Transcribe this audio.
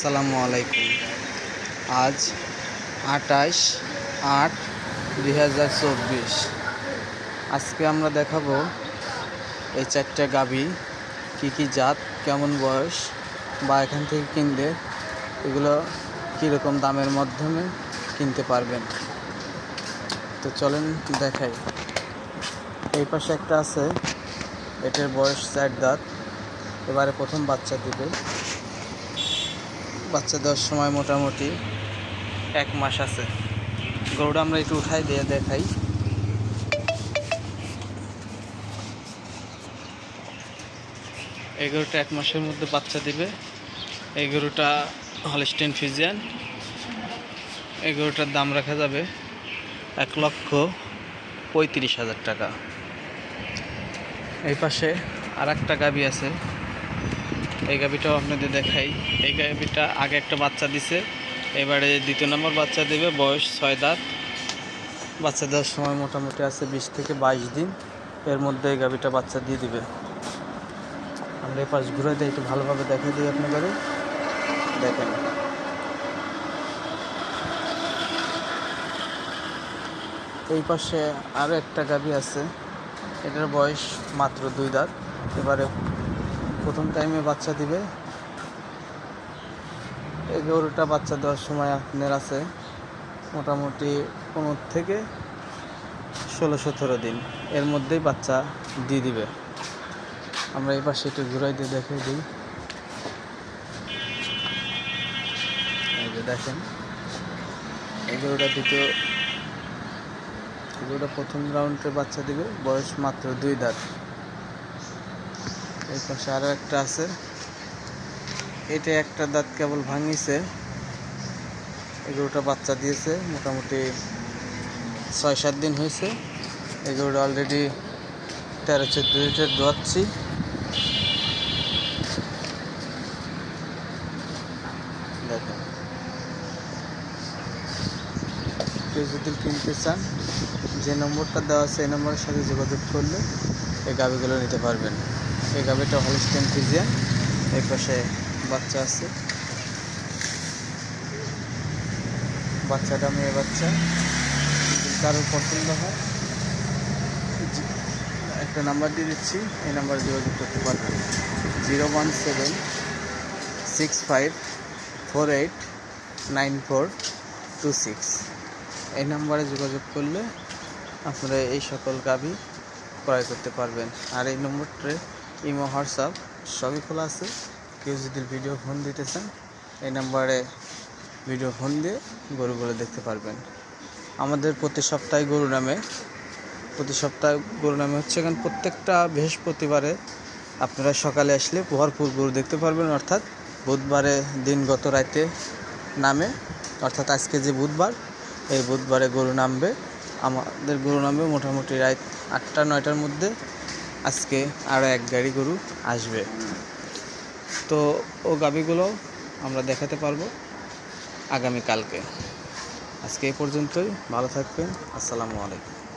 আসসালামু আলাইকুম। আজ আটাইশ আট দুই আজকে আমরা দেখাবো এই চারটে গাভী কী কী জাত, কেমন বয়স, বা এখান থেকে কিনলে এগুলো কীরকম দামের মাধ্যমে কিনতে পারবেন। তো চলেন দেখাই। এই পাশে একটা আছে, এটার বয়স চার দাঁত। এবারে প্রথম বাচ্চা দিবে। বাচ্চা দেওয়ার সময় মোটামুটি এক মাস আছে। গরুটা আমরা একটু উঠাই দিয়ে দেখাই। এই গরুটা এক মাসের মধ্যে বাচ্চা দিবে। এই গরুটা হলস্টেন ফিজিয়ান এই গরুটার দাম রাখা যাবে এক লক্ষ পঁয়ত্রিশ হাজার টাকা। এই পাশে আর একটা গাবি আছে। এই গাবিটাও আপনাদের দেখাই। এই গাবিটা আগে একটা বাচ্চা দিছে, এবারে দ্বিতীয় নম্বর বাচ্চা দেবে, বয়স ছয় দাঁত। বাচ্চা দেওয়ার সময় মোটামুটি আছে বিশ থেকে বাইশ দিন। এর মধ্যে এই গাবিটা বাচ্চা দিয়ে দিবে। আমরা এই পাশ ঘুরে দিই, একটু ভালোভাবে দেখে দিই আপনাদের। দেখেন। এই পাশে আরও একটা গাবি আছে। এটার বয়স মাত্র দুই দাঁত। এবারে প্রথম টাইমে বাচ্চা দিবে। এই গরুটা বাচ্চা দেওয়ার সময় আপনার আছে মোটামুটি পনেরো থেকে ষোলো সতেরো দিন। এর মধ্যেই বাচ্চা দিয়ে দিবে। আমরা এই পাশে একটু ঘুরাই দিয়ে দেখে দিই। দেখেন, এই গরুটা এই গরুটা প্রথম রাউন্ডে বাচ্চা দিবে, বয়স মাত্র দুই দাঁত। এই পাশে আরও একটা আছে। এটা একটা দাঁত কেবল ভাঙিছে। এই গরুটা বাচ্চা দিয়েছে, মোটামুটি ছয় সাত দিন হয়েছে। গরুটা অলরেডি তেরো, চোদ্দ লিটার দোয়াচ্ছি। কেউ যদি কিনতে চান, যে নম্বরটা দেওয়া আছে, এই নম্বরের সাথে যোগাযোগ করলে এই গাভিগুলো নিতে পারবেন। এই গাভিটা হলস্টেন ফিজিয়ান এই পাশে বাচ্চা আছে। বাচ্চাটা মেয়ে বাচ্চা। কারোর পছন্দ হয় একটা নাম্বার দিয়ে দিচ্ছি। এই নাম্বারে যোগাযোগ করতে পারবেন। Zero one seven six five four eight nine four two six. এই নাম্বারে যোগাযোগ করলে আপনারা এই সকল গাভি ক্রয় করতে পারবেন। আর এই নম্বরটায় ইমো, হোয়াটসঅ্যাপ, সবই খোলা আছে। কেউ যদি ভিডিও ফোন দিতে চান এই নাম্বারে ভিডিও ফোন দিয়ে গরুগুলো দেখতে পারবেন। আমাদের প্রতি সপ্তাহে গরু নামে, প্রতি সপ্তাহে গরু নামে হচ্ছে এখানে প্রত্যেকটা বৃহস্পতিবারে আপনারা সকালে আসলে ভরপুর গরু দেখতে পারবেন, অর্থাৎ বুধবারে দিন গত রাতে নামে, অর্থাৎ আজকে যে বুধবার, এই বুধবারে গরু নামবে। আমাদের গরু নামবে মোটামুটি রাত আটটা, নয়টার মধ্যে। আজকে আরও এক গাড়ি গরু আসবে। তো ও গাবিগুলো আমরা দেখাতে পারব আগামীকালকে। আজকে এই পর্যন্তই, ভালো থাকবেন, আসসালামু আলাইকুম।